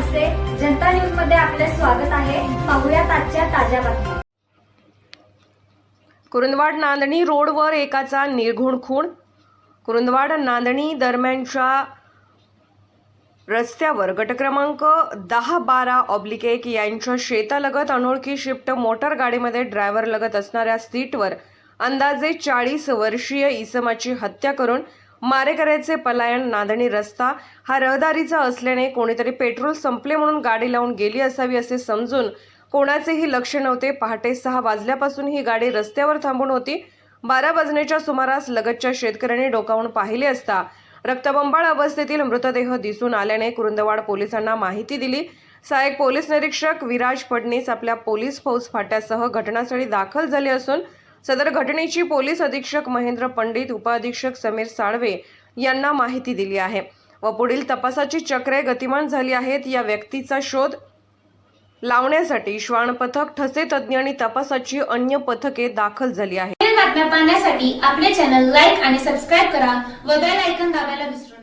जनता न्यूजमध्ये आपले स्वागत आहे. पाहुयात आजच्या ताज्या बातम्या. कुरुंदवाड नांदणी रोडवर एकाचा निर्घुण खून. कुरुंदवाड नांदणी दरम्यानच्या रस्त्यावर गट क्रमांक दहा बारा ऑब्लिक एक यांच्या शेतालगत अनोळखी शिफ्ट मोटर गाडीमध्ये ड्रायव्हर लगत असणाऱ्या सीटवर अंदाजे चाळीस वर्षीय इसमाची हत्या करून मारेकऱ्याचे पलायन नांदणी रस्ता हा रहदारीचा असल्याने कोणीतरी पेट्रोल संपले म्हणून गाडी लावून गेली असावी असे समजून कोणाचेही लक्ष नव्हते. पहाटे सहा वाजल्यापासून ही गाडी रस्त्यावर थांबून होती. बारा वाजण्याच्या सुमारास लगतच्या शेतकऱ्यांनी डोकावून पाहिले असता रक्तबंबाळ अवस्थेतील मृतदेह दिसून आल्याने कुरुंदवाड पोलिसांना माहिती दिली. सहाय्यक पोलीस निरीक्षक विराज फडणीस आपल्या पोलीस फौज फाट्यासह घटनास्थळी दाखल झाले असून सदर घटनेची पोलीस अधीक्षक महेंद्र पंडित उपअधीक्षक समीर साळवे यांना माहिती दिली आहे व पुढील तपासाची चक्रे गतिमान झाली आहेत या व्यक्तीचा शोध लावण्यासाठी श्वान पथक ठसे तज्ज्ञ आणि तपासाची अन्य पथके दाखल झाली आहेत. बातम्या पाहण्यासाठी आपले चॅनल लाईक आणि सबस्क्राईब करा व बेल आयकन दाबायला विसरू